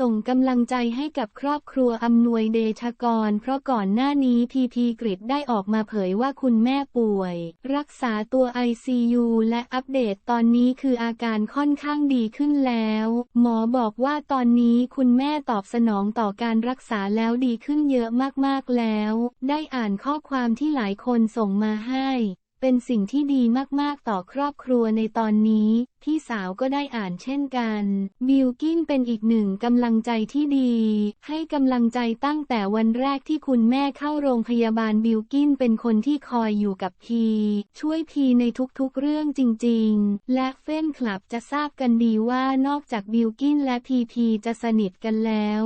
ส่งกำลังใจให้กับครอบครัวอำนวยเดชกร เพราะก่อนหน้านี้พีพีกริดได้ออกมาเผยว่าคุณแม่ป่วย รักษาตัว ICU และอัปเดตตอนนี้คืออาการค่อนข้างดีขึ้นแล้ว หมอบอกว่าตอนนี้คุณแม่ตอบสนองต่อการรักษาแล้วดีขึ้นเยอะมากๆแล้ว ได้อ่านข้อความที่หลายคนส่งมาให้ เป็นสิ่งที่ดีมากๆต่อครอบครัวในตอนนี้ พี่สาวก็ได้อ่านเช่นกัน บิลกินเป็นอีกหนึ่งกำลังใจที่ดี ให้กำลังใจตั้งแต่วันแรกที่คุณแม่เข้าโรงพยาบาลบิลกินเป็นคนที่คอยอยู่กับพี ช่วยพีในทุกๆเรื่องจริง ๆ และเฟ้นคลับจะทราบกันดีว่านอกจากบิลกินและพีพีจะสนิทกันแล้ว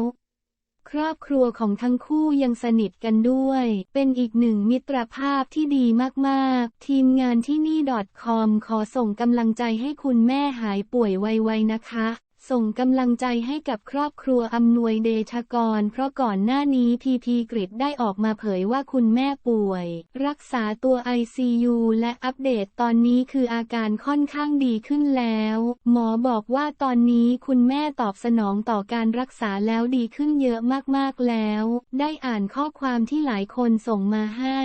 ครอบครัวของทั้งคู่ยังสนิทกันด้วย เป็นอีกหนึ่งมิตรภาพที่ดีมากๆ ทีมงานที่นี่ .com ขอส่งกำลังใจให้คุณแม่หายป่วยไวๆนะคะ ส่งกำลังใจให้กับครอบครัวอำนวยเดชกร เพราะก่อนหน้านี้พีพีกริดได้ออกมาเผยว่าคุณแม่ป่วย รักษาตัว ICU และอัปเดตตอนนี้คืออาการค่อนข้างดีขึ้นแล้ว หมอบอกว่าตอนนี้คุณแม่ตอบสนองต่อการรักษาแล้วดีขึ้นเยอะมากๆแล้ว ได้อ่านข้อความที่หลายคนส่งมาให้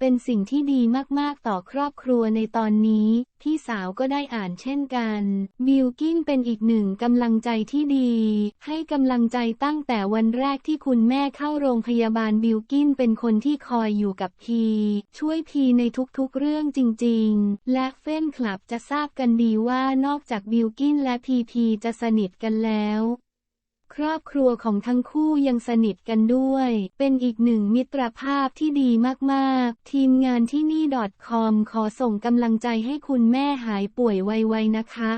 เป็นสิ่งที่ดีมากๆต่อครอบครัวในตอนนี้ พี่สาวก็ได้อ่านเช่นกัน บิลกินเป็นอีกหนึ่งกำลังใจที่ดี ให้กำลังใจตั้งแต่วันแรกที่คุณแม่เข้าโรงพยาบาลบิลกินเป็นคนที่คอยอยู่กับพี ช่วยพีในทุกๆเรื่องจริงๆ และเฟ้นคลับจะทราบกันดีว่านอกจากบิลกินและพีพีจะสนิทกันแล้ว ครอบครัวของทั้งคู่ยังสนิทกันด้วย เป็นอีกหนึ่งมิตรภาพที่ดีมากๆ ทีมงานที่นี่ .com ขอส่งกำลังใจให้คุณแม่หายป่วยไวๆนะคะ